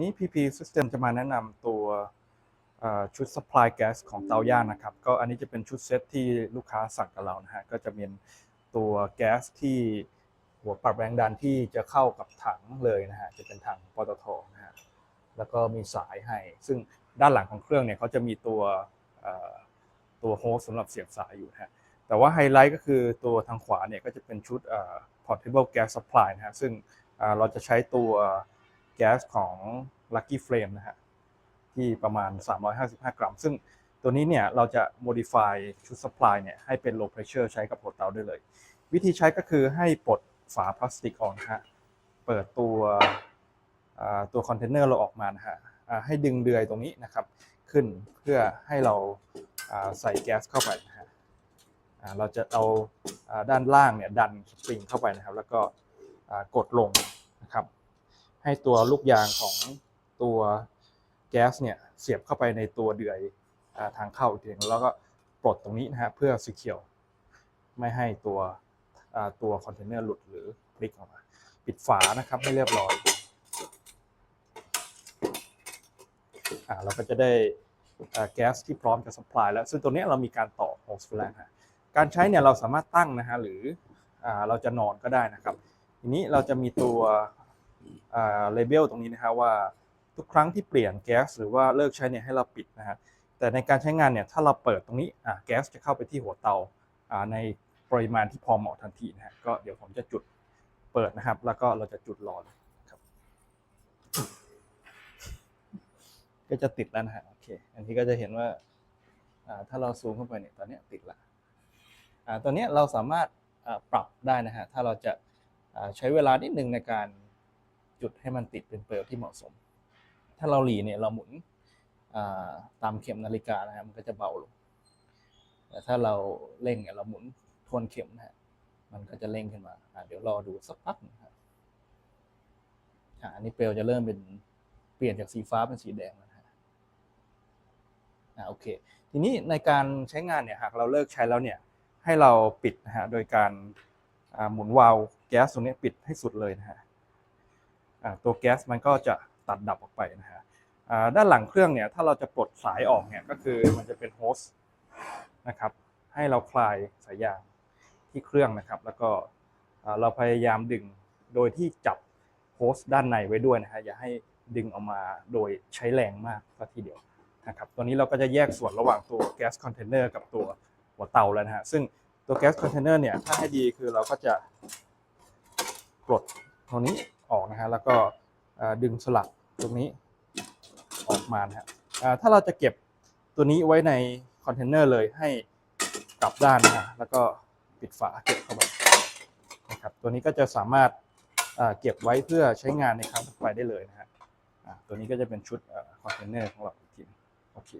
นี้ PP System จะมาแนะนำตัวชุด supply gas ของเตาย่างนะครับ ก็อันนี้จะเป็นชุดเซตที่ลูกค้าสั่งกับเรานะฮะ ก็จะเป็นตัวแก๊สที่หัวปรับแรงดันที่จะเข้ากับถังเลยนะฮะ จะเป็นถังปตทนะฮะ แล้วก็มีสายให้ ซึ่งด้านหลังของเครื่องเนี่ยเขาจะมีตัวตัวโฮสสำหรับเสียบสายอยู่นะฮะ แต่ว่าไฮไลท์ก็คือตัวทางขวาเนี่ยก็จะเป็นชุด portable gas supply นะฮะ ซึ่งเราจะใช้ตัว แก๊สของ Lucky Flame นะฮะที่ประมาณ 355 กรัม ซึ่งตัวนี้เนี่ยเราจะ modify ชุด supply เนี่ยให้เป็น low pressure ใช้กับหัวเตาได้เลย วิธีใช้ก็คือให้ปลดฝาพลาสติกออกนะฮะเปิดตัวตัวคอนเทนเนอร์เราออกมานะฮะให้ดึงเดือยตรงนี้นะครับ ขึ้นเพื่อให้เราใส่แก๊สเข้าไปนะฮะเราจะเอาด้านล่างเนี่ยดันสปริงเข้าไปนะครับ แล้วก็กดลงนะครับ ให้ตัวลูกยางของตัวแก๊สเนี่ยเสียบเข้าไปในตัวเดือยอทางเข้าอีกทีนึงแล้วก็ปลดตรงนี้นะฮะเพื่อสีเขียวไม่ให้ตัวตัวคอนเทนเนอร์หลุดหรือพลิกออกมา ปิดฝานะครับให้เรียบร้อยอ่าเราก็จะได้แก๊สที่พร้อมจะสป라이แล้ว ซึ่งตัวนี้เรามีการต่อโฮสต์แล้วฮะการใช้เนี่ยเราสามารถตั้งนะฮะหรืออเราจะนอนก็ได้นะครับ ทีนี้เราจะมีตัว เลเบลตรงนี้นะฮะว่าทุกครั้งที่เปลี่ยนแก๊สหรือว่าเลิกใช้เนี่ยให้เราปิดนะฮะแต่ในการใช้งานเนี่ยถ้าเราเปิดตรงนี้อ่าแก๊สจะเข้าไปที่หัวเตาอ่าในปริมาณที่พอเหมาะทันทีนะฮะก็เดี๋ยวผมจะจุดเปิดนะครับ แล้วก็เราจะจุดรอเลยครับก็จะติดแล้วนะฮะโอเคอันนี้ก็จะเห็นว่าอ่าถ้าเราซูมเข้าไปเนี่ยตอนนี้ติดละอ่าตัวเนี้เราสามารถปรับได้นะฮะถ้าเราจะใช้เวลานิดนึงในการ จุดให้มันติดเป็นเปลวที่เหมาะสม ถ้าเราหลีเนี่ยเราหมุนตามเข็มนาฬิกานะครับมันก็จะเบาลง แต่ถ้าเราเร่งเนี่ยเราหมุนทวนเข็มนะฮะมันก็จะเร่งขึ้นมาเดี๋ยวรอดูสักพักนะครับอันนี้เปลวจะเริ่มเป็นเปลี่ยนจากสีฟ้าเป็นสีแดงแล้วนะฮะโอเค ทีนี้ในการใช้งานเนี่ยหากเราเลิกใช้แล้วเนี่ยให้เราปิดนะฮะโดยการหมุนวาล์วแก๊สตรงนี้ปิดให้สุดเลยนะฮะ ตัวแก๊สมันก็จะตัดดับออกไปนะฮะด้านหลังเครื่องเนี่ยถ้าเราจะปลดสายออกเนี่ยก็คือมันจะเป็นโฮสต์นะครับให้เราคลายสายยางที่เครื่องนะครับ แล้วก็เราพยายามดึงโดยที่จับโฮสต์ด้านในไว้ด้วยนะฮะอย่าให้ดึงออกมาโดยใช้แรงมากก็ทีเดียวนะครับตัวนี้เราก็จะแยกส่วนระหว่างตัวแก๊สคอนเทนเนอร์กับตัวหัวเตาแล้วนะฮะซึ่งตัวแก๊สคอนเทนเนอร์เนี่ยถ้าให้ดีคือเราก็จะปลดตรงนี้ ออกนะฮะแล้วก็ดึงสลักตรงนี้ออกมานะฮะถ้าเราจะเก็บตัวนี้ไว้ในคอนเทนเนอร์เลยให้กลับด้านนะฮะแล้วก็ปิดฝาเก็บเข้าไปนะครับตัวนี้ก็จะสามารถเก็บไว้เพื่อใช้งานในครั้งต่อไปได้เลยนะฮะตัวนี้ก็จะเป็นชุดคอนเทนเนอร์ของเราอีกทีโอเค